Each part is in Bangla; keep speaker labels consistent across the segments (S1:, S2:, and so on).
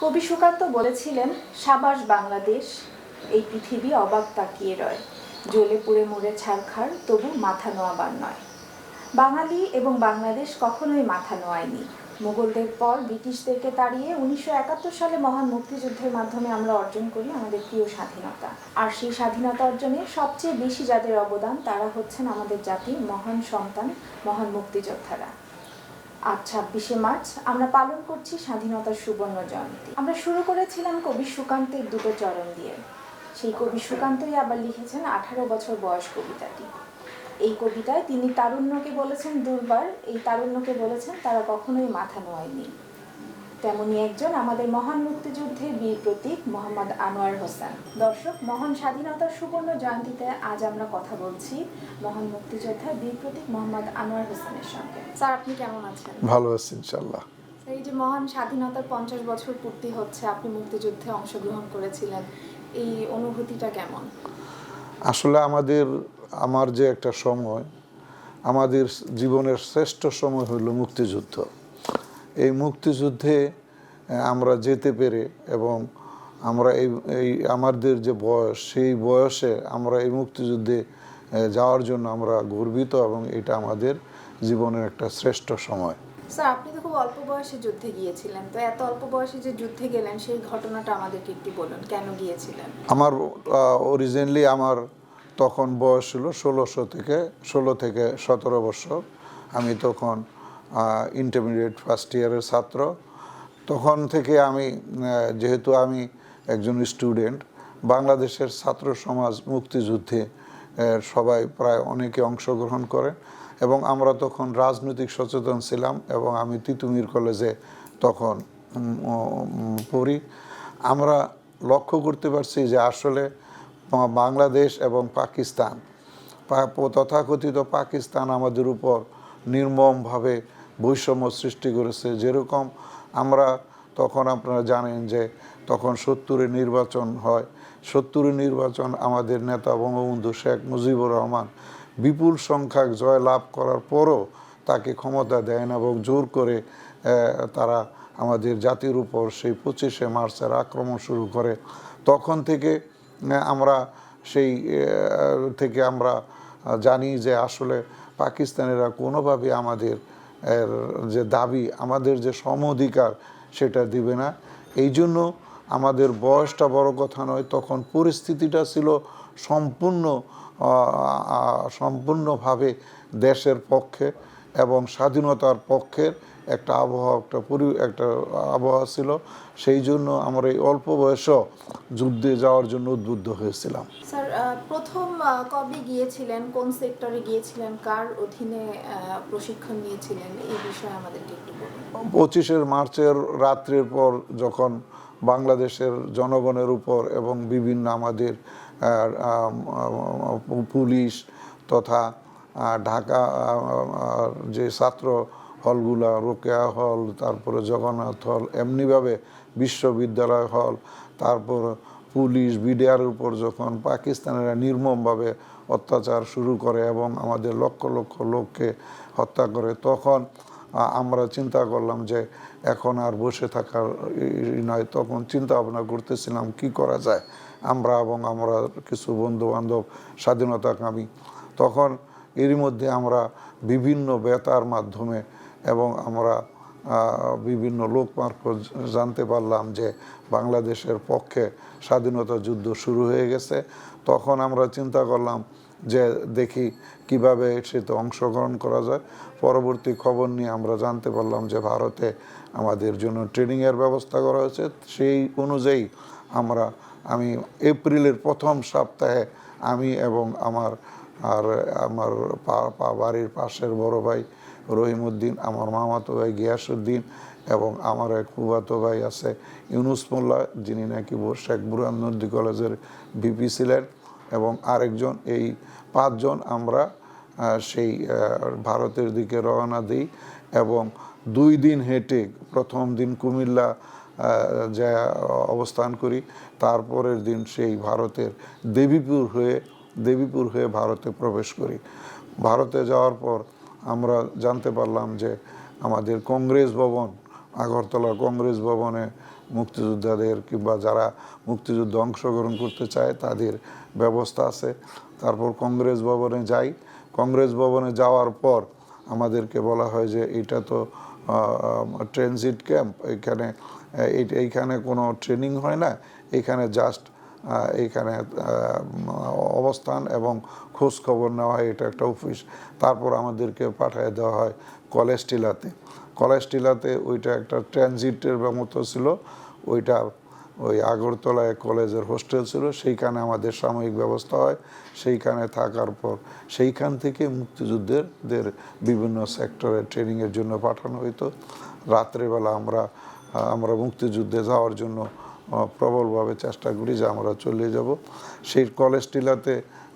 S1: কবি সুকান্ত বলেছিলেন, সাবাস বাংলাদেশ, এই পৃথিবী অবাক তাকিয়ে রয়। জ্বলে পুড়ে মরে ছারখার তবু মাথা নোয়াবার নয়। বাঙালি এবং বাংলাদেশ কখনোই মাথা নোয়ায়নি। মুঘলদের পর ব্রিটিশদেরকে তাড়িয়ে উনিশশো একাত্তর সালে মহান মুক্তিযুদ্ধের মাধ্যমে আমরা অর্জন করি আমাদের প্রিয় স্বাধীনতা। আর সেই স্বাধীনতা অর্জনে সবচেয়ে বেশি যাদের অবদান, তারা হচ্ছেন আমাদের জাতির মহান সন্তান, মহান মুক্তিযোদ্ধারা। আজ ছাব্বিশে মার্চ, আমরা পালন করছি স্বাধীনতার সুবর্ণ জয়ন্তী। আমরা শুরু করেছিলাম কবি সুকান্তের দুটো চরণ দিয়ে। সেই কবি সুকান্তই আবার লিখেছেন আঠারো বছর বয়স কবিতাটি। এই কবিতায় তিনি তারুণ্যকে বলেছেন দুর্বার, এই তারুণ্যকে বলেছেন তারা কখনোই মাথা নোয়ায়নি। তেমনি একজন আমাদের মহান মুক্তিযুদ্ধের বীর প্রতীক মোহাম্মদ আনোয়ার হোসেন। দর্শক, মহান স্বাধীনতার সুবর্ণ জয়ন্তীতে আজ আমরা কথা বলছি মহান মুক্তিযোদ্ধা বীর প্রতীক মোহাম্মদ আনোয়ার হোসেনের সঙ্গে। স্যার আপনি কেমন আছেন?
S2: ভালো আছি ইনশাল্লাহ
S1: এই যে মহান স্বাধীনতার পঞ্চাশ বছর পূর্তি হচ্ছে আপনি মুক্তিযুদ্ধে অংশগ্রহণ করেছিলেন এই অনুভূতিটা কেমন?
S2: আসলে আমাদের আমার যে একটা সময় আমাদের জীবনের শ্রেষ্ঠ সময় হলো মুক্তিযুদ্ধ। এই মুক্তিযুদ্ধে আমরা যেতে পেরে এবং আমরা এই এই আমাদের যে বয়স সেই বয়সে আমরা এই মুক্তিযুদ্ধে যাওয়ার জন্য আমরা গর্বিত এবং এটা আমাদের জীবনের একটা শ্রেষ্ঠ সময়।
S1: স্যার আপনি তো খুব অল্প বয়সে যুদ্ধে গিয়েছিলেন। তো এত অল্প বয়সে যে যুদ্ধে গেলেন সেই ঘটনাটা আমাদেরকে একটু বলুন কেন গিয়েছিলেন?
S2: আমার অরিজিনালি আমার তখন বয়স ছিল ষোলোশো থেকে ষোলো থেকে সতেরো বছর। আমি তখন ইন্টারমিডিয়েট ফার্স্ট ইয়ারের ছাত্র। তখন থেকে আমি যেহেতু আমি একজন স্টুডেন্ট বাংলাদেশের ছাত্র সমাজ মুক্তিযুদ্ধে সবাই প্রায় অনেকে অংশগ্রহণ করেন এবং আমরা তখন রাজনৈতিক সচেতন ছিলাম এবং আমি তিতুমির কলেজে তখন পড়ি। আমরা লক্ষ্য করতে পারছি যে আসলে বাংলাদেশ এবং পাকিস্তান তথাকথিত পাকিস্তান আমাদের উপর নির্মমভাবে বৈষম্য সৃষ্টি করেছে। যেরকম আমরা তখন আপনারা জানেন যে তখন সত্তরের নির্বাচন হয়। সত্তরের নির্বাচন আমাদের নেতা বঙ্গবন্ধু শেখ মুজিবুর রহমান বিপুল সংখ্যক জয় লাভ করার পরও তাকে ক্ষমতা দেয় না এবং জোর করে তারা আমাদের জাতির উপর সেই পঁচিশে মার্চের আক্রমণ শুরু করে। তখন থেকে আমরা সেই থেকে আমরা জানি যে আসলে পাকিস্তানিরা কোনোভাবে আমাদের যে দাবি, আমাদের যে সম অধিকার সেটা দিবে না। এই জন্য আমাদের বয়সটা বড় কথা নয়, তখন পরিস্থিতিটা ছিল সম্পূর্ণ সম্পূর্ণভাবে দেশের পক্ষে এবং স্বাধীনতার পক্ষের একটা আবহাওয়া একটা পরি একটা আবহাওয়া ছিল। সেই জন্য আমরা এই অল্প বয়সেও যুদ্ধে যাওয়ার জন্য উদ্বুদ্ধ হয়েছিলাম।
S1: স্যার প্রথম কবে গিয়েছিলেন? কোন সেক্টরে গিয়েছিলেন? কার অধীনে প্রশিক্ষণ নিয়েছিলেন? এই বিষয়ে আমাদেরকে একটু বলুন।
S2: পঁচিশের মার্চের রাত্রের পর যখন বাংলাদেশের জনগণের উপর এবং বিভিন্ন আমাদের পুলিশ তথা ঢাকা যে ছাত্র হলগুলা, রোকেয়া হল, তারপরে জগন্নাথ হল, এমনিভাবে বিশ্ববিদ্যালয় হল, তারপর পুলিশ, বিডিআর উপর যখন পাকিস্তানিরা নির্মমভাবে অত্যাচার শুরু করে এবং আমাদের লক্ষ লক্ষ লোককে হত্যা করে, তখন আমরা চিন্তা করলাম যে এখন আর বসে থাকার নয়। তখন চিন্তা ভাবনা করতেছিলাম, কি করা যায়? আমরা এবং আমরা কিছু বন্ধু বান্ধব স্বাধীনতাকামী তখন এরই মধ্যে আমরা বিভিন্ন বেতার মাধ্যমে এবং আমরা বিভিন্ন লোক জানতে পারলাম যে বাংলাদেশের পক্ষে স্বাধীনতা যুদ্ধ শুরু হয়ে গেছে। তখন আমরা চিন্তা করলাম যে দেখি কীভাবে সেতে অংশগ্রহণ করা যায়। পরবর্তী খবর নিয়ে আমরা জানতে পারলাম যে ভারতে আমাদের জন্য ট্রেনিংয়ের ব্যবস্থা করা হয়েছে। সেই অনুযায়ী আমরা আমি এপ্রিলের প্রথম সপ্তাহে আমি এবং আমার, আর আমার পা- বাড়ির পাশের বড় ভাই রহিমউদ্দিন, আমার মামাতো ভাই গিয়াসুদ্দিন এবং আমার এক ফুবাতো ভাই আছে ইউনুস মোল্লা, যিনি নাকি শেখ বুরহান নদী কলেজের ভিপি ছিলেন এবং আরেকজন, এই পাঁচজন আমরা সেই ভারতের দিকে রওনা দিই এবং দুই দিন হেঁটে প্রথম দিন কুমিল্লা যা অবস্থান করি, তারপরের দিন সেই ভারতের দেবীপুর হয়ে দেবীপুর হয়ে ভারতে প্রবেশ করি। ভারতে যাওয়ার পর আমরা জানতে পারলাম যে আমাদের কংগ্রেস ভবন, আগরতলা কংগ্রেস ভবনে মুক্তিযোদ্ধাদের কিংবা যারা মুক্তিযুদ্ধে অংশগ্রহণ করতে চায়, তাদের ব্যবস্থা আছে। তারপর কংগ্রেস ভবনে যাই। কংগ্রেস ভবনে যাওয়ার পর আমাদেরকে বলা হয় যে এটা তো ট্রানজিট ক্যাম্প এখানে এই- এইখানে কোনো ট্রেনিং হয় না। এখানে জাস্ট এইখানে অবস্থান এবং খোঁজ খবর নেওয়া হয়, এটা একটা অফিস তারপর আমাদেরকে পাঠিয়ে দেওয়া হয় কলেজ টিলাতে। কলেজ টিলাতে ওইটা একটা ট্রানজিটের মতো ছিল। ওইটা ওই আগরতলায় কলেজের হোস্টেল ছিল। সেইখানে আমাদের সাময়িক ব্যবস্থা হয়। সেইখানে থাকার পর সেইখান থেকে মুক্তিযুদ্ধের বিভিন্ন সেক্টরে ট্রেনিংয়ের জন্য পাঠানো হতো রাত্রেবেলা আমরা আমরা মুক্তিযুদ্ধে যাওয়ার জন্য প্রবলভাবে চেষ্টা করি যে আমরা চলে যাব। সেই কলেজ টিলাতে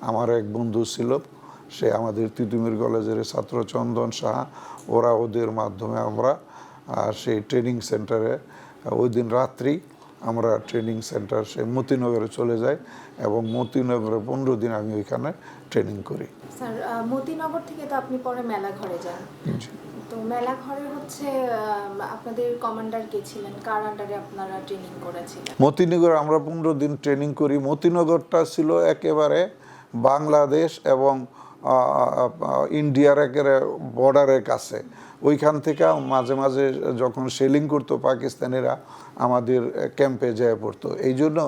S2: আমার এক বন্ধু ছিল, সে আমাদের তিতুমির কলেজের ছাত্র চন্দন সাহা। ওরা ওদের মাধ্যমে আমরা সেই ট্রেনিং সেন্টারে ওই দিন রাত্রি আমরা ট্রেনিং সেন্টার সে মতিনগরে চলে যাই এবং মতিনগরে পনেরো দিন আমি ওইখানে ট্রেনিং করি।
S1: স্যার মতিনগর থেকে তো আপনি পরে মেলা ঘরে যান তো মেলা ঘরে হচ্ছে আপনাদের কমান্ডার কে ছিলেন? কার আন্ডারে আপনারা ট্রেনিং করেছিলেন?
S2: মতিনগর আমরা পনেরো দিন ট্রেনিং করি। মতিনগরটা ছিল একেবারে বাংলাদেশ এবং ইন্ডিয়ার একেবারে বর্ডারের কাছে। ওইখান থেকে মাঝে মাঝে যখন সেলিং করতো পাকিস্তানিরা আমাদের ক্যাম্পে যেয়ে পড়তো। এই জন্য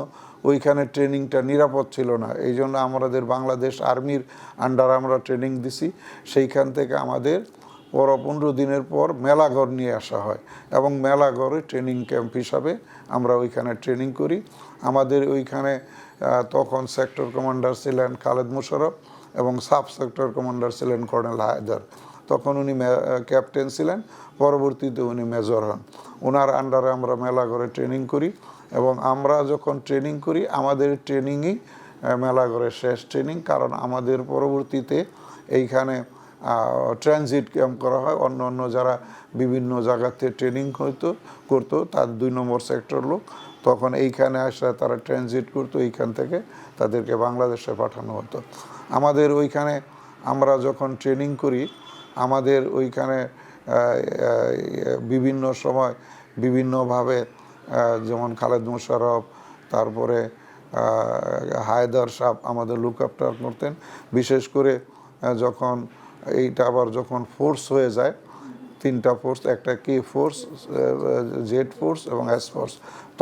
S2: ওইখানে ট্রেনিংটা নিরাপদ ছিল না। এই জন্য আমাদের বাংলাদেশ আর্মির আন্ডার আমরা ট্রেনিং দিছি। সেইখান থেকে আমাদের পর পনেরো দিনের পর মেলাঘর নিয়ে আসা হয় এবং মেলাঘরে ট্রেনিং ক্যাম্প হিসাবে আমরা ওইখানে ট্রেনিং করি। আমাদের ওইখানে তখন সেক্টর কমান্ডার ছিলেন খালেদ মুশারফ এবং সাব সেক্টর কমান্ডার ছিলেন কর্নেল হায়দার। তখন উনি ক্যাপ্টেন ছিলেন। পরবর্তীতে উনি মেজর হন। ওনার আন্ডারে আমরা মেলা মেলাঘরে ট্রেনিং করি এবং আমরা যখন ট্রেনিং করি, আমাদের ট্রেনিংই মেলাঘরের শেষ ট্রেনিং কারণ আমাদের পরবর্তীতে এইখানে ট্রানজিট ক্যাম্প করা হয়। অন্য অন্য যারা বিভিন্ন জায়গাতে ট্রেনিং হইতো করতো, তার দুই নম্বর সেক্টর লোক। তখন এইখানে আসা তারা ট্রানজিট করতো, এইখান থেকে তাদেরকে বাংলাদেশে পাঠানো হতো। আমাদের ওইখানে আমরা যখন ট্রেনিং করি আমাদের ওইখানে বিভিন্ন সময় বিভিন্নভাবে যেমন খালেদ মুশারফ তারপরে হায়দার সাহ আমাদের লুক আপটার করতেন। বিশেষ করে যখন এইটা আবার যখন ফোর্স হয়ে যায়, তিনটা ফোর্স একটা কে ফোর্স জেড ফোর্স এবং এস ফোর্স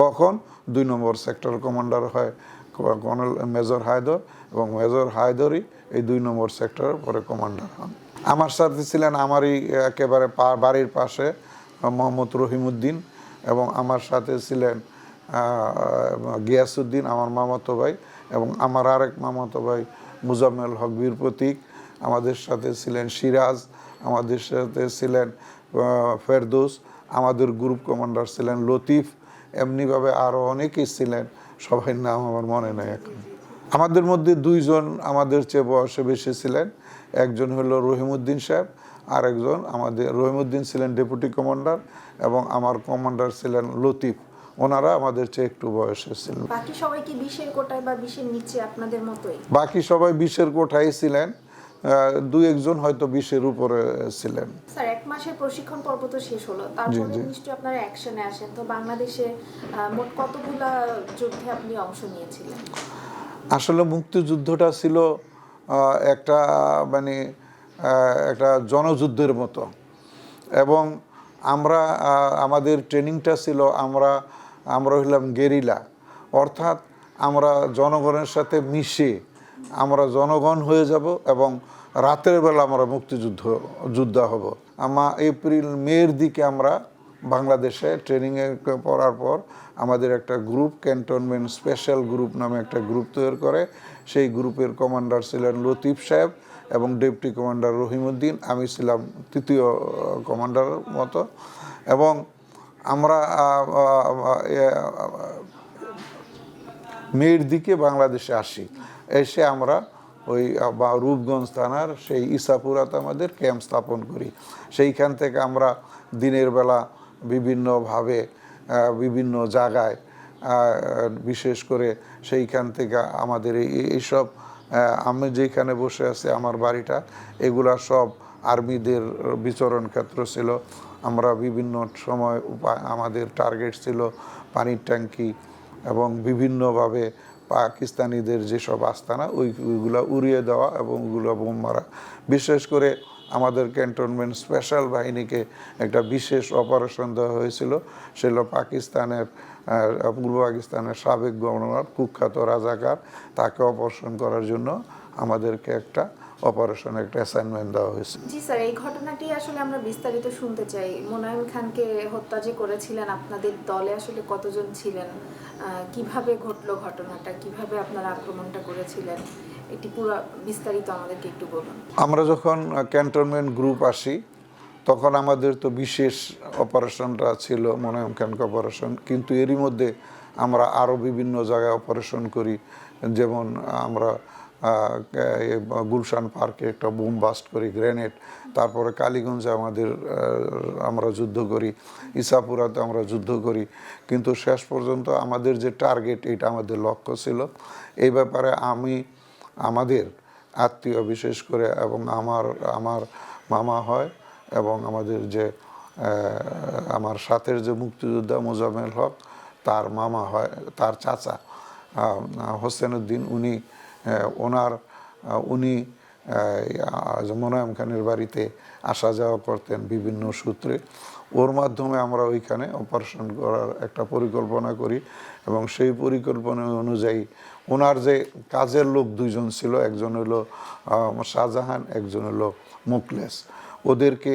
S2: তখন দুই নম্বর সেক্টর কমান্ডার হয় কর্নেল, মেজর হায়দর এবং মেজর হায়দরই এই দুই নম্বর সেক্টরের পরে কমান্ডার হন। আমার সাথে ছিলেন আমারই একেবারে বাড়ির পাশে মোহাম্মদ রহিমউদ্দিন এবং আমার সাথে ছিলেন গিয়াসুদ্দিন আমার মামাতো ভাই এবং আমার আরেক মামাতো ভাই মুজাম্মেল হক বীর প্রতীক। আমাদের সাথে ছিলেন সিরাজ, আমাদের সাথে ছিলেন ফেরদৌস, আমাদের গ্রুপ কমান্ডার ছিলেন লতিফ, এমনিভাবে আরও অনেকেই ছিলেন, সবাই নাম আমার মনে নেই এখন। আমাদের মধ্যে দুইজন আমাদের চেয়ে বয়সে বেশি ছিলেন একজন হলো রহিমউদ্দিন সাহেব আর একজন আমাদের রহিমউদ্দিন ছিলেন ডেপুটি কমান্ডার এবং আমার কমান্ডার ছিলেন লতিফ। ওনারা আমাদের চেয়ে একটু বয়সে ছিলেন।
S1: বাকি সবাই কি বিশের কোটায় বা বিশের নিচে আপনাদের মতোই?
S2: বাকি সবাই বিশের কোঠায় ছিলেন দুই একজন হয়তো বিশের উপরে ছিলেন।
S1: স্যার এক মাসের প্রশিক্ষণ পর্ব তো শেষ হলো। তারপরে নিশ্চয়ই আপনারা অ্যাকশনে আসেন। তো বাংলাদেশে মোট কতগুলা যুদ্ধে আপনি অংশ নিয়েছিলেন?
S2: আসলে মুক্তিযুদ্ধটা ছিল একটা মানে একটা জনযুদ্ধের মতো। এবং আমরা আমাদের ট্রেনিংটা ছিল আমরা আমরা হইলাম গেরিলা। অর্থাৎ আমরা জনগণের সাথে মিশে আমরা জনগণ হয়ে যাব এবং রাতের বেলা আমরা মুক্তিযুদ্ধ, যোদ্ধা হব। আমা এপ্রিল, মের দিকে আমরা বাংলাদেশে ট্রেনিংয়ে পড়ার পর আমাদের একটা গ্রুপ ক্যান্টনমেন্ট স্পেশাল গ্রুপ নামে একটা গ্রুপ তৈরি করে। সেই গ্রুপের কমান্ডার ছিলেন লতিফ সাহেব এবং ডেপুটি কমান্ডার রহিমউদ্দিন। আমি ছিলাম তৃতীয় কমান্ডার মতো। এবং আমরা মেয়ের দিকে বাংলাদেশে আসি। এসে আমরা ওই বা রূপগঞ্জ থানার সেই ইসাপুরাতে আমাদের ক্যাম্প স্থাপন করি। সেইখান থেকে আমরা দিনের বেলা বিভিন্নভাবে বিভিন্ন জায়গায় বিশেষ করে সেইখান থেকে আমাদের এই এইসব আমি যেখানে বসে আছি আমার বাড়িটা, এগুলা সব আর্মিদের বিচরণ ক্ষেত্র ছিল। আমরা বিভিন্ন সময় আমাদের টার্গেট ছিল পানির ট্যাঙ্কি এবং বিভিন্নভাবে পাকিস্তানিদের যেসব আস্তানা, ওই, ওইগুলো উড়িয়ে দেওয়া এবং ওগুলো বোম মারা। বিশেষ করে আমাদের ক্যান্টনমেন্ট স্পেশাল বাহিনীকে একটা বিশেষ অপারেশন দেওয়া হয়েছিল। সেটা পাকিস্তানের পূর্ব পাকিস্তানের সাবেক গভর্নর, কুখ্যাত রাজাকার। তাকে অপারেশন করার জন্য আমাদেরকে একটা অপারেশন, একটা অ্যাসাইনমেন্ট দেওয়া হয়েছে।
S1: জি স্যার, এই ঘটনাটি আসলে আমরা বিস্তারিত শুনতে চাই। মোনায়েম খানকে হত্যা যে করেছিলেন, আপনাদের দলে আসলে কতজন ছিলেন? কীভাবে ঘটলো ঘটনাটা? কীভাবে আপনারা আক্রমণটা করেছিলেন? পুরো বিস্তারিত আমাদেরকে একটু বলুন।
S2: আমরা যখন ক্যান্টনমেন্ট গ্রুপ আসি, তখন আমাদের তো বিশেষ অপারেশনটা ছিল মনোয়ম খানকে অপারেশন কিন্তু এরই মধ্যে আমরা আরও বিভিন্ন জায়গায় অপারেশন করি। যেমন আমরা গুলশান পার্কে একটা বোম বাস্ট করি গ্রেনেড তারপরে কালীগঞ্জে আমাদের আমরা যুদ্ধ করি, ইসাপুরাতে আমরা যুদ্ধ করি। কিন্তু শেষ পর্যন্ত আমাদের যে টার্গেট এটা আমাদের লক্ষ্য ছিল। এই ব্যাপারে আমি আমাদের আত্মীয় বিশেষ করে এবং আমার আমার মামা হয় এবং আমাদের যে আমার সাথের যে মুক্তিযোদ্ধা মোজাম্মেল হক তার মামা হয় তার চাচা আহ, হোসেন উদ্দিন উনি ওনার উনি মোনায়েম খানের বাড়িতে আসা যাওয়া করতেন বিভিন্ন সূত্রে। ওর মাধ্যমে আমরা ওইখানে অপারেশন করার একটা পরিকল্পনা করি এবং সেই পরিকল্পনা অনুযায়ী ওনার যে কাজের লোক দুইজন ছিল, একজন হলো শাহজাহান, একজন হলো মুকলেস ওদেরকে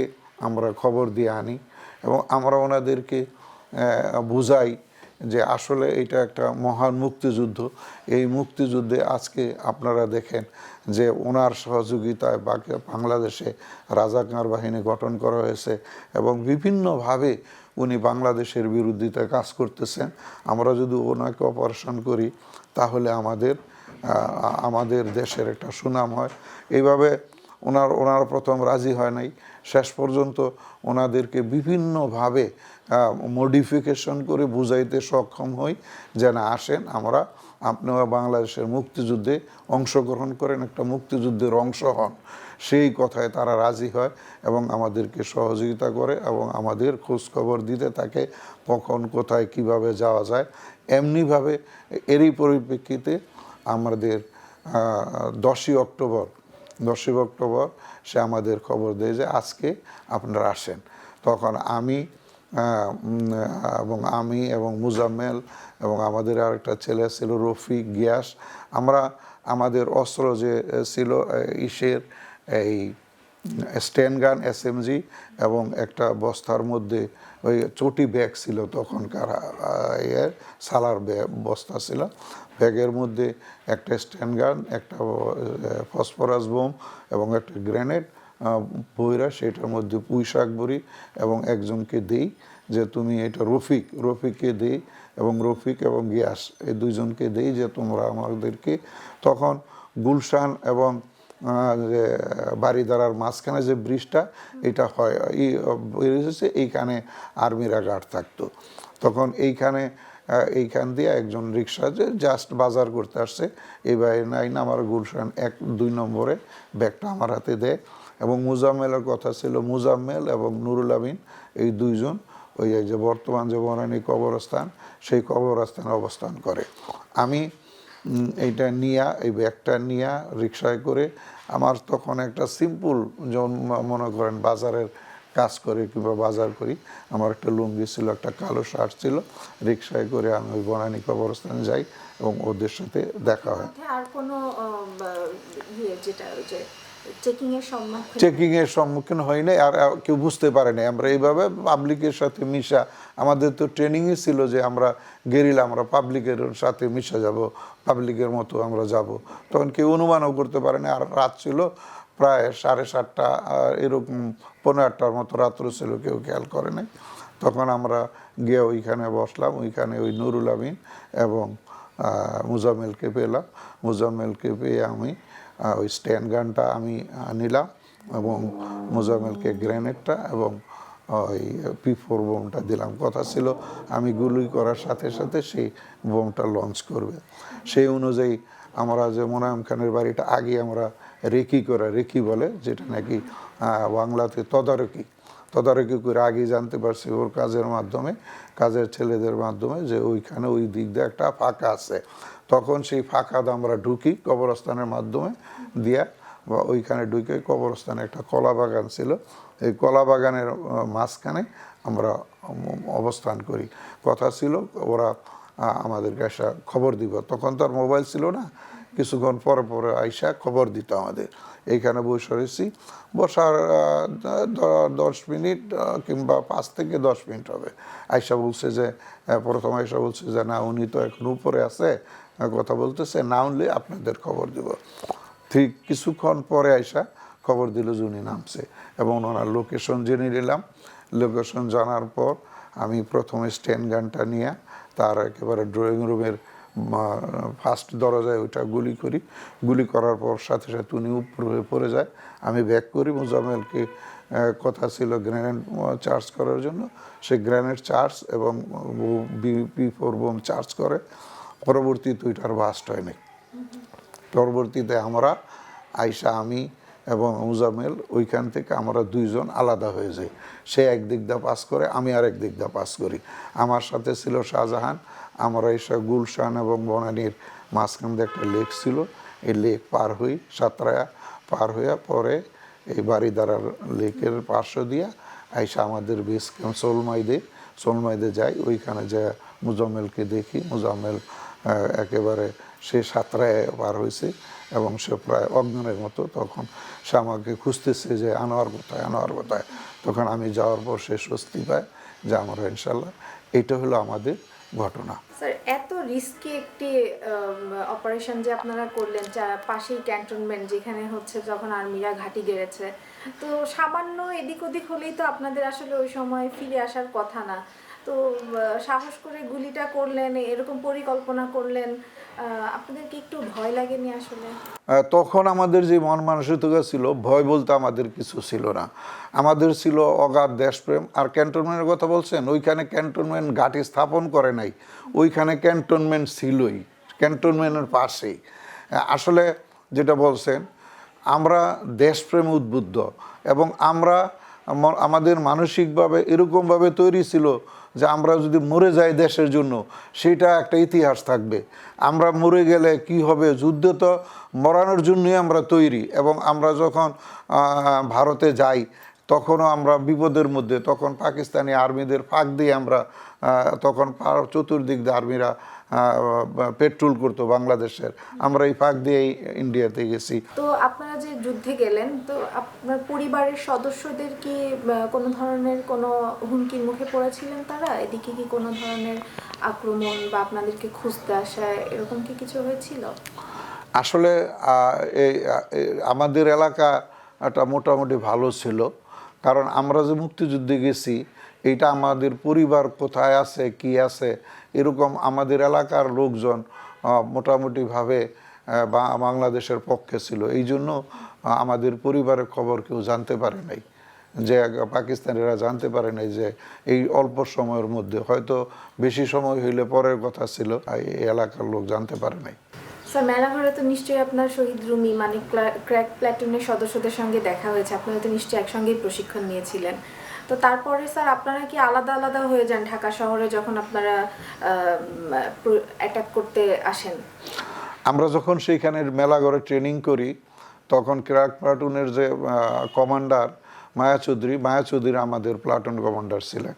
S2: আমরা খবর দিয়ে আনি এবং আমরা ওনাদেরকে বুঝাই যে আসলে এটা একটা মহান মুক্তিযুদ্ধ। এই মুক্তিযুদ্ধে আজকে আপনারা দেখেন যে ওনার সহযোগিতায় বাংলাদেশে রাজাকার বাহিনী গঠন করা হয়েছে এবং বিভিন্নভাবে উনি বাংলাদেশের বিরোধিতায় কাজ করতেছেন। আমরা যদি ওনাকে অপারেশন করি, তাহলে আমাদের আমাদের দেশের একটা সুনাম হয়। এইভাবে ওনার ওনার প্রথম রাজি হয় নাই। শেষ পর্যন্ত ওনাদেরকে বিভিন্নভাবে মডিফিকেশন করে বুঝাইতে সক্ষম হই, যেন আসেন আমরা আপনারা বাংলাদেশের মুক্তিযুদ্ধে অংশগ্রহণ করেন, একটা মুক্তিযুদ্ধের অংশ হন। সেই কথায় তারা রাজি হয় এবং আমাদেরকে সহযোগিতা করে এবং আমাদের খোঁজখবর দিতে থাকে কখন, কোথায়, কীভাবে যাওয়া যায়। এমনিভাবে এরই পরিপ্রেক্ষিতে আমাদের দশই অক্টোবর দশই অক্টোবর সে আমাদের খবর দেয় যে আজকে আপনারা আসেন। তখন আমি এবং আমি এবং মুজাম্মেল এবং আমাদের আরেকটা ছেলে ছিল রফিক গিয়াস। আমরা, আমাদের অস্ত্র যে ছিল ইসের এই, স্ট্যান্ড গান এসএমজি এবং একটা বস্তার মধ্যে ওই চটি ব্যাগ ছিল তখনকার ইয়ের সালার বস্তা ছিল। ব্যাগের মধ্যে একটা স্ট্যান্ড গান, একটা ফসফরাস বোম এবং একটা গ্রেনেড বইরা সেটার মধ্যে পুঁই শাক বড়ি এবং একজনকে দেই যে তুমি এটা রফিক, রফিককে দেই এবং রফিক এবং গিয়াস, এই দুইজনকে দেই যে তোমরা আমাদেরকে তখন গুলশান এবং যে বাড়িদারার মাঝখানে যে ব্রিজটা, এটা হয় এই এইখানে আর্মিরা গার্ড থাকতো। তখন এইখানে এইখান দিয়ে একজন রিক্সা যে জাস্ট বাজার করতে আসছে, এই বাইরে নাই না আমার গুলশান এক, দুই নম্বরে ব্যাগটা আমার হাতে দেয় এবং মুজাম্মেলের কথা ছিল মুজাম্মেল এবং নুরুল আমিন, এই দুইজন, ওই যে বর্তমান যে বনানী কবরস্থান, সেই কবরস্থানে অবস্থান করে। আমি এইটা নিয়া, এই ব্যাগটা নিয়া রিক্সায় করে আমার তখন একটা সিম্পল যেমন মনে করেন বাজারের কাজ করে কিংবা বাজার করি। আমার একটা লুঙ্গি ছিল, একটা কালো শার্ট ছিল রিক্সায় করে আমি ওই বনানী কবরস্থানে যাই এবং ওদের সাথে দেখা হয়।
S1: আর কোনো ইয়ে যেটা ওই যে চেকিং এর সম্মুখীন
S2: হয় নাই আর কেউ বুঝতে পারে নাই। আমরা এইভাবে পাবলিকের সাথে মিশা আমাদের তো ট্রেনিংই ছিল যে আমরা গেরিলা আমরা পাবলিকের সাথে মিশা যাব পাবলিকের মতো আমরা যাব। তখন কেউ অনুমানও করতে পারে না আর রাত ছিল প্রায় সাড়ে সাতটা এরকম পনেরো আটটার মতো রাত্র ছিল কেউ খেয়াল করে নাই। তখন আমরা গিয়ে ওইখানে বসলাম ওইখানে ওই নুরুল আমিন এবং আহ, মুজাম্মেলকে পেলাম। মুজাম্মেলকে পেয়ে আমি ওই স্ট্যান্ড গানটা আমি নিলাম এবং মোজামেলকে গ্রেনেডটা এবং ওই পি ফোর বোমটা দিলাম। কথা ছিল আমি গুলি করার সাথে সাথে সেই বোমটা লঞ্চ করবে। সেই অনুযায়ী আমরা যে মোনায়ম খানের বাড়িটা আগে আমরা রেকি করা, রেকি বলে, যেটা নাকি বাংলাতে তদারকি। তদারকি করে আগে জানতে পারছি ওর কাজের মাধ্যমে, কাজের ছেলেদের মাধ্যমে যে ওইখানে ওই দিক দিয়ে একটা ফাঁকা আছে। তখন সেই ফাঁকাতে আমরা ঢুকি কবরস্থানের মাধ্যমে দিয়া বা ওইখানে ঢুকে কবরস্থানে একটা কলা বাগান ছিল। এই কলা বাগানের মাঝখানে আমরা অবস্থান করি। কথা ছিল ওরা আহ, আমাদেরকে আসা খবর দিব। তখন তো আর মোবাইল ছিল না। কিছুক্ষণ পরে পরে আইসা খবর দিত আমাদের। এইখানে বসে রয়েছি। বসার দশ মিনিট কিংবা পাঁচ থেকে দশ মিনিট হবে। আইসা বলছে যে প্রথম আইসা বলছে যে না উনি তো এখন উপরে আছে। কথা বলতেছে, না উনলে আপনাদের খবর দিব। ঠিক কিছুক্ষণ পরে আইসা খবর দিল যে উনি নামছে এবং ওনার লোকেশন জেনে নিলাম। লোকেশন জানার পর আমি প্রথমে স্ট্যান্ড গানটা নিয়ে তার একেবারে ড্রয়িং রুমের ফার্স্ট দরজায় ওইটা গুলি করি। গুলি করার পর সাথে সাথে উনি উপর হয়ে পড়ে যায়। আমি ব্যাক করি মুজামেলকে কথা ছিল গ্রেনেড চার্জ করার জন্য। সে গ্রেনেড চার্জ এবং বি ফোর বোম চার্জ করে। পরবর্তীতে ওইটার বাস্ট হয়নি পরবর্তীতে আমরা আয়সা আমি এবং মুজামেল ওইখান থেকে আমরা দুইজন আলাদা হয়ে যাই। সে এক দিক দা পাস করে আমি আর এক দিক দা পাস করি। আমার সাথে ছিল শাহজাহান আমরা এসে গুলশান এবং বনানীর মাঝখান দিয়ে একটা লেক ছিল। এই লেক পার হই সাতরায়া পার হইয়া পরে এই বাড়িদারার লেকের পার্শ্ব দিয়া আইসা আমাদের বেস ক্যাম্প সোলমাইদে সোলমাইদে যাই। ওইখানে যে মুজাম্মেলকে দেখি মুজাম্মেল আহ, একেবারে সে সাঁতরায় পার হয়েছে এবং সে প্রায় অজ্ঞানের মতো। তখন সে আমাকে খুঁজতেছে যে আনোয়ার কোথায় আনোয়ার কোথায়? তখন আমি যাওয়ার পর সে স্বস্তি পায় যে আমরা ইনশাল্লাহ এটা হলো আমাদের ঘটনা।
S1: স্যার, এত রিস্কি একটি অপারেশন যে আপনারা করলেন পাশেই ক্যান্টনমেন্ট যেখানে হচ্ছে যখন আর্মিরা ঘাঁটি গেড়েছে। তো সামান্য এদিক ওদিক হলেই তো আপনাদের আসলে ওই সময় ফিরে আসার কথা না। তো সাহস করে গুলিটা করলেন, এরকম পরিকল্পনা করলেন আপনাদের কি একটু ভয় লাগেনি আসলে?
S2: তখন আমাদের যে মন মানসিকতা ছিল, ভয় বলতে আমাদের কিছু ছিল না। আমাদের ছিল অগাধ দেশপ্রেম, আর ক্যান্টনমেন্টের কথা বলছেন, ওইখানে ক্যান্টনমেন্ট ঘাটি স্থাপন করে নাই, ওইখানে ক্যান্টনমেন্ট ছিলই, ক্যান্টনমেন্টের পাশেই। আসলে যেটা বলছেন, আমরা দেশপ্রেম উদ্বুদ্ধ, এবং আমরা আম- আমাদের মানসিকভাবে এরকমভাবে তৈরি ছিল যে আমরা যদি মরে যাই দেশের জন্য, সেটা একটা ইতিহাস থাকবে। আমরা মরে গেলে কি হবে? যুদ্ধ তো মরানোর জন্যই আমরা তৈরি এবং আমরা যখন ভারতে যাই, তখনও আমরা বিপদের মধ্যে, তখন পাকিস্তানি আর্মিদের ফাঁক দিয়ে আমরা তখন চতুর্দিক আর্মিরা পেট্রোল করতো বাংলাদেশের। আমরা এই ফাঁক দিয়েই ইন্ডিয়াতে গেছি।
S1: তো আপনারা যে যুদ্ধে গেলেন তো আপনার পরিবারের সদস্যদের কি কোনো ধরনের কোনো হুমকির মুখে পড়েছিলেন তারা? এদিকে কি কোনো ধরনের আক্রমণ বা আপনাদেরকে খুঁজতে আসা এরকম কি কিছু হয়েছিল?
S2: আসলে এই আমাদের এলাকাটা মোটামুটি ভালো ছিল। কারণ আমরা যে মুক্তিযুদ্ধে গেছি এইটা আমাদের পরিবার কোথায় আছে, কি আছে? এরকম আমাদের এলাকার লোকজন মোটামুটিভাবে বা- বাংলাদেশের পক্ষে ছিল। এই জন্য আমাদের পরিবারের খবর কেউ জানতে পারে নাই। যে, পাকিস্তানিরা জানতে পারে নাই যে, এই অল্প সময়ের মধ্যে, হয়তো বেশি সময় হইলে পরের কথা ছিল এই এলাকার লোক জানতে পারে নাই।
S1: স্যার, মেলাঘরে তো নিশ্চয়ই আপনার শহীদ রুমি মানে ক্র্যাক, প্ল্যাটুনের সদস্যদের সঙ্গে দেখা হয়েছে। আপনারা তো নিশ্চয়ই একসঙ্গেই প্রশিক্ষণ নিয়েছিলেন। তো তারপরে স্যার আপনারা কি আলাদা আলাদা হয়ে যান ঢাকা শহরে যখন আপনারা অ্যাটাক করতে আসেন?
S2: আমরা যখন সেইখানে মেলাঘরে ট্রেনিং করি, তখন ক্রাক প্লাটুনের যে কমান্ডার মায়া চৌধুরী মায়া চৌধুরী আমাদের প্লাটুন কমান্ডার ছিলেন।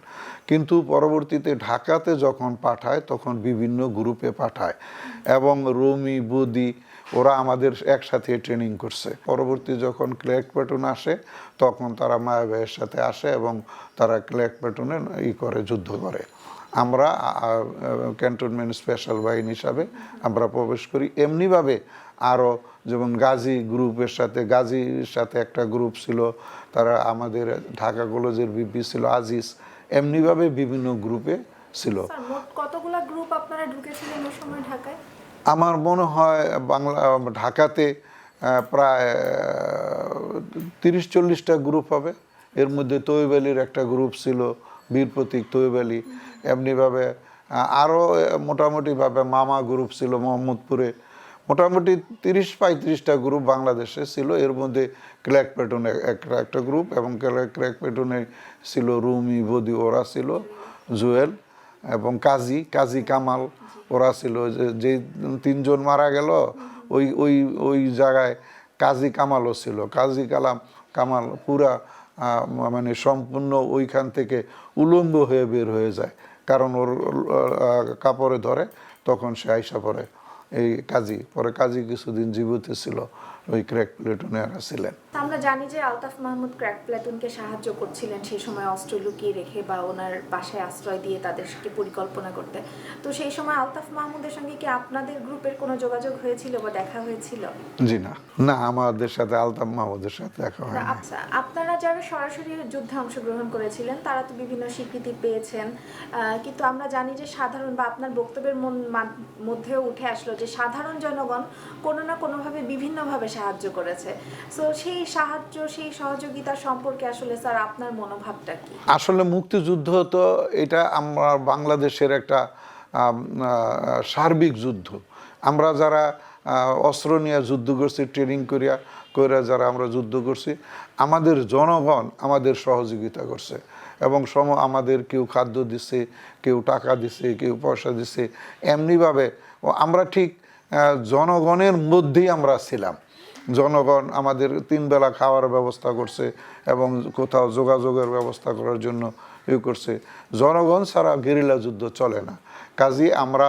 S2: কিন্তু পরবর্তীতে ঢাকাতে যখন পাঠায়, তখন বিভিন্ন গ্রুপে পাঠায়। এবং রুমি, বুদি ওরা আমাদের একসাথে ট্রেনিং করছে। পরবর্তী যখন ক্ল্যাক প্লাটুন আসে, তখন তারা মায়া ভাইয়ের সাথে আসে এবং তারা ক্ল্যাক প্লাটুনে ই করে, যুদ্ধ করে। আমরা ক্যান্টনমেন্ট স্পেশাল বাহিনী হিসাবে আমরা প্রবেশ করি। এমনিভাবে আরও যেমন গাজী গ্রুপের সাথে, গাজীর সাথে একটা গ্রুপ ছিল, তারা আমাদের ঢাকা কলেজের বিপি ছিল আজিজ। এমনিভাবে বিভিন্ন গ্রুপে ছিল।
S1: কতগুলা গ্রুপ আপনারা ঢুকেছিলেন ওই সময় ঢাকায়?
S2: আমার মনে হয় বাংলা, ঢাকাতে প্রায় তিরিশ চল্লিশটা গ্রুপ হবে। এর মধ্যে তৈব আলীর একটা গ্রুপ ছিল, বীর প্রতীক তৈব আলী। এমনিভাবে আরও মোটামুটিভাবে মামা গ্রুপ ছিল মোহাম্মদপুরে। মোটামুটি তিরিশ পঁয়ত্রিশটা গ্রুপ বাংলাদেশে ছিল। এর মধ্যে ক্র্যাক প্যাটনে একটা একটা গ্রুপ এবং ক্র্যাক প্যাটনে ছিল রুমি, বদি, ওরা ছিল, জুয়েল। এবং কাজী কাজী কামাল, ওরা ছিল যে তিনজন মারা গেল, ওই ওই ওই জায়গায় কাজী কামালও ছিল। কাজী কালাম, কামাল পুরা মানে সম্পূর্ণ ওইখান থেকে উলম্ব হয়ে বের হয়ে যায়। কারণ ওর কাপড়ে ধরে, তখন সে আইসা পড়ে, এই কাজী। পরে কাজী কিছুদিন জীবিত ছিল। ওই ক্র্যাক প্লেটনে এরা ছিলেন।
S1: আমরা জানি যে আলতাফ মাহমুদ ক্র্যাক প্ল্যাটুনকে সাহায্য করছিলেন সেই সময় অস্ত্র লুকিয়ে রেখে বা ওনার বাসায় আশ্রয় দিয়ে তাদেরকে পরিকল্পনা করতে। তো সেই সময় আলতাফ মাহমুদের সঙ্গে কি আপনাদের গ্রুপের কোনো যোগাযোগ হয়েছিল বা দেখা হয়েছিল?
S2: জি না। না আমাদের সাথে আলতাফ মাহমুদের সাথে দেখা হয়
S1: আচ্ছা আপনারা যারা সরাসরি যুদ্ধে অংশগ্রহণ করেছিলেন তারা তো বিভিন্ন স্বীকৃতি পেয়েছেন। কিন্তু আমরা জানি যে সাধারণ বা আপনার বক্তব্যের মধ্যেও উঠে আসলো যে সাধারণ জনগণ কোনো না কোনোভাবে বিভিন্নভাবে সাহায্য করেছে। সো সেই সাহায্য, সেই সহযোগিতা সম্পর্কে আসলে স্যার আপনার মনোভাবটা কি?
S2: আসলে মুক্তিযুদ্ধ তো এটা আমরা বাংলাদেশের একটা সার্বিক যুদ্ধ। আমরা যারা অস্ত্র নিয়ে যুদ্ধ করছি ট্রেনিং করিয়া, কইরা যারা আমরা যুদ্ধ করছি, আমাদের জনগণ আমাদের সহযোগিতা করছে। এবং সম, আমাদের কেউ খাদ্য দিছে, কেউ টাকা দিছে, কেউ পয়সা দিছে, এমনিভাবে আমরা ঠিক জনগণের মধ্যেই আমরা ছিলাম। জনগণ আমাদের তিন বেলা খাওয়ার ব্যবস্থা করছে এবং কোথাও যোগাযোগের ব্যবস্থা করার জন্য ইয়ে করছে। জনগণ ছাড়া গেরিলা যুদ্ধ চলে না। কাজী আমরা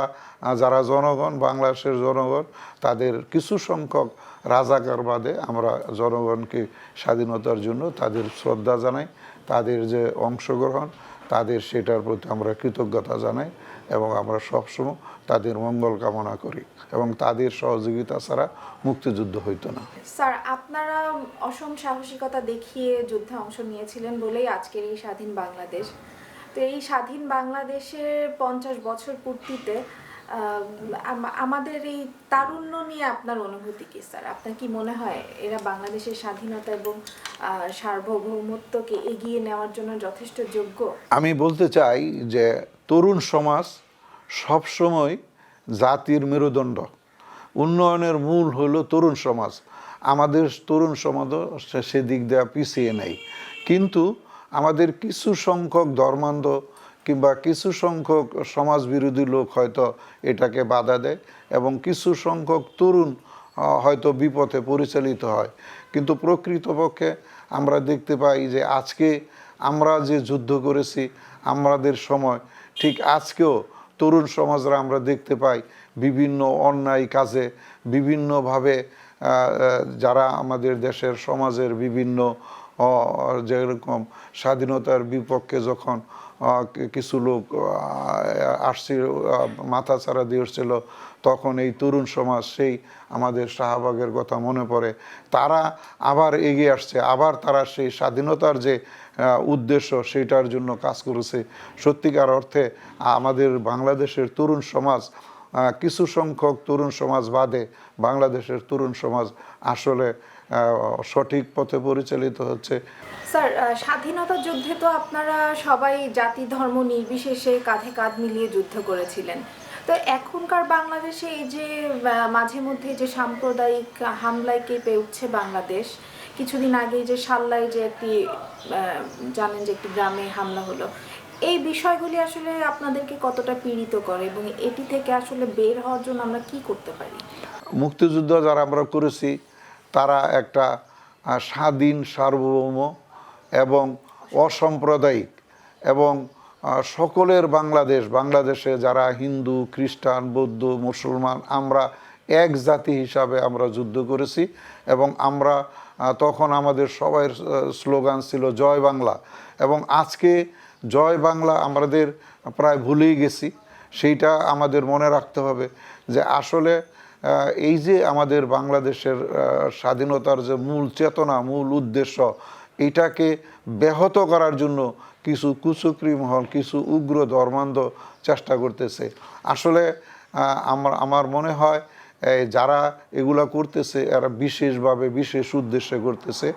S2: যারা জনগণ, বাংলাদেশের জনগণ, তাদের কিছু সংখ্যক রাজাকার বাদে আমরা জনগণকে স্বাধীনতার জন্য তাদের শ্রদ্ধা জানাই, তাদের যে অংশগ্রহণ, তাদের সেটার প্রতি আমরা কৃতজ্ঞতা জানাই। এবং আমরা সবসময় তাদের মঙ্গল কামনা করি এবং তাদের সহযোগিতা ছাড়া মুক্তিযুদ্ধ হইতো না।
S1: স্যার, আপনারা অসম সাহসিকতা দেখিয়ে যুদ্ধে অংশ নিয়েছিলেন বলেই আজকের এই স্বাধীন বাংলাদেশ। তো এই স্বাধীন বাংলাদেশের পঞ্চাশ বছর পূর্তিতে আমাদের এই তারুণ্য নিয়ে আপনার অনুভূতি কি, স্যার? আপনার কি মনে হয় এরা বাংলাদেশের স্বাধীনতা এবং সার্বভৌমত্বকে এগিয়ে নেওয়ার জন্য যথেষ্ট যোগ্য?
S2: আমি বলতে চাই যে তরুণ সমাজ সবসময় জাতির মেরুদণ্ড। উন্নয়নের মূল হলো তরুণ সমাজ। আমাদের তরুণ সমাজও সেদিক দেওয়া পিছিয়ে নেই। কিন্তু আমাদের কিছু সংখ্যক ধর্মান্ধ কিংবা কিছু সংখ্যক সমাজ বিরোধী লোক হয়তো এটাকে বাধা দেয় এবং কিছু সংখ্যক তরুণ হয়তো বিপথে পরিচালিত হয়। কিন্তু প্রকৃতপক্ষে আমরা দেখতে পাই যে আজকে আমরা যে যুদ্ধ করেছি, আমাদের সময়, ঠিক আজকেও তরুণ সমাজরা আমরা দেখতে পাই বিভিন্ন অন্যায় কাজে, বিভিন্নভাবে যারা আমাদের দেশের সমাজের বিভিন্ন যেরকম স্বাধীনতার বিপক্ষে যখন কিছু লোক আসছিল মাথা ছাড়া দিয়েছিল তখন এই তরুণ সমাজ, সেই আমাদের শাহবাগের কথা মনে পড়ে। তারা আবার এগিয়ে আসছে। আবার তারা সেই স্বাধীনতার যে উদ্দেশ্য, সেইটার জন্য কাজ করেছে। সত্যিকার অর্থে আমাদের বাংলাদেশের তরুণ সমাজ কিছু সংখ্যক তরুণ সমাজ বাদে বাংলাদেশের তরুণ সমাজ আসলে সঠিক পথে পরিচালিত হচ্ছে।
S1: স্যার স্বাধীনতা যুদ্ধে তো আপনারা সবাই জাতি ধর্ম নির্বিশেষে কাঁধে কাঁধ মিলিয়ে যুদ্ধ করেছিলেন। তো এখনকার বাংলাদেশে এই যে মাঝে মধ্যে যে সাম্প্রদায়িক হামলায় কেঁপে উঠছে বাংলাদেশ কিছুদিন আগে যে সাল্লায় যে একটি জানেন যে একটি গ্রামে হামলা হলো এই বিষয়গুলি আসলে আপনাদেরকে কতটা পীড়িত করে এবং এটি থেকে আসলে বের হওয়ার জন্য আমরা কি করতে পারি?
S2: মুক্তিযুদ্ধ যারা আমরা করেছি তারা একটা স্বাধীন, সার্বভৌম এবং অসাম্প্রদায়িক এবং সকলের বাংলাদেশ, বাংলাদেশে যারা হিন্দু, খ্রিস্টান, বৌদ্ধ, মুসলমান, আমরা এক জাতি হিসাবে আমরা যুদ্ধ করেছি এবং আমরা তখন আমাদের সবাই স্লোগান ছিল জয় বাংলা এবং আজকে জয় বাংলা আমাদের প্রায় ভুলেই গেছি। সেইটা আমাদের মনে রাখতে হবে যে আসলে এই যে আমাদের বাংলাদেশের স্বাধীনতার যে মূল চেতনা, মূল উদ্দেশ্য, এটাকে ব্যাহত করার জন্য কিছু কুচক্রি মহল, কিছু উগ্র ধর্মান্ধ চেষ্টা করতেছে। আসলে আমার আমার মনে হয় যারা এগুলা করতেছে, এরা বিশেষভাবে বিশেষ উদ্দেশ্যে করতেছে।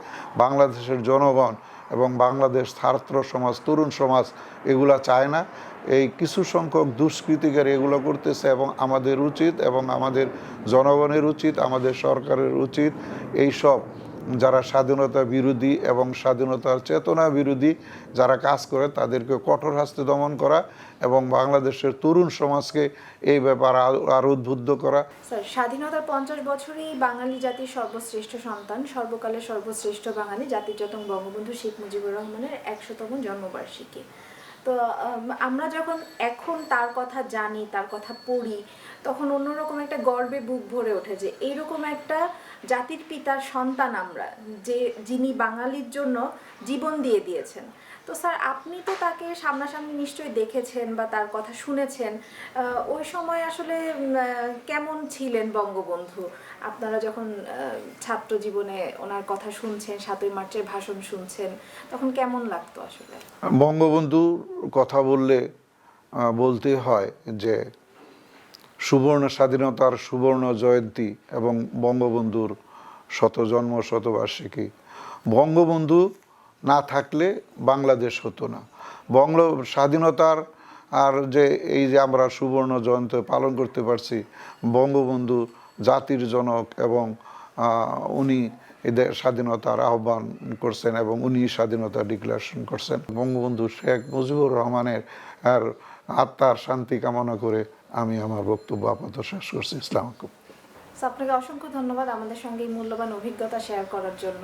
S2: বাংলাদেশের জনগণ এবং বাংলাদেশ ছাত্র সমাজ, তরুণ সমাজ এগুলা চায় না। এই কিছু সংখ্যক দুষ্কৃতিকার এগুলো করতেছে এবং আমাদের উচিত এবং আমাদের জনগণের উচিত, আমাদের সরকারের উচিত এই সব যারা স্বাধীনতা বিরোধী এবং স্বাধীনতার চেতনা বিরোধী যারা কাজ করে তাদেরকে কঠোর হাস্তে দমন করা এবং বাংলাদেশের তরুণ সমাজকে এই ব্যাপারে আরো- উদ্বুদ্ধ করা।
S1: স্বাধীনতার পঞ্চাশ বছরেই বাঙালি জাতির সর্বশ্রেষ্ঠ সন্তান, সর্বকালের সর্বশ্রেষ্ঠ বাঙালি জাতির যতন বঙ্গবন্ধু শেখ মুজিবুর রহমানের একশোতম জন্মবার্ষিকী। তো আমরা যখন এখন তার কথা জানি, তার কথা পড়ি, তখন অন্যরকম একটা গর্বে বুক ভরে ওঠে যে এইরকম একটা জাতির পিতার সন্তান আমরা, যে যিনি বাঙালির জন্য জীবন দিয়ে দিয়েছেন। তো স্যার, আপনি তো তাকে সামনাসামনি নিশ্চয়ই দেখেছেন বা তার কথা শুনেছেন। ওই সময় আসলে কেমন ছিলেন বঙ্গবন্ধু? আপনারা যখন ছাত্র জীবনে ওনার কথা শুনছেন, সাতই মার্চের ভাষণ শুনছেন, তখন কেমন লাগতো আসলে?
S2: বঙ্গবন্ধুর কথা বললে বলতে হয় যে, সুবর্ণ স্বাধীনতার সুবর্ণ জয়ন্তী এবং বঙ্গবন্ধুর শত জন্ম শতবার্ষিকী। বঙ্গবন্ধু না থাকলে বাংলাদেশ হতো না। বঙ্গ স্বাধীনতার আর যে এই যে আমরা সুবর্ণ জয়ন্তী পালন করতে পারছি, বঙ্গবন্ধু জাতির জনক এবং উনি এদের স্বাধীনতার আহ্বান করছেন এবং উনি স্বাধীনতা ডিক্লারেশন করছেন। বঙ্গবন্ধু শেখ মুজিবুর রহমানের আর আত্মার শান্তি কামনা করে আমি আমার বক্তব্য আপাতত শেষ করছি। ইসলাম
S1: আপনাকে অসংখ্য ধন্যবাদ আমাদের সঙ্গে মূল্যবান অভিজ্ঞতা শেয়ার করার জন্য।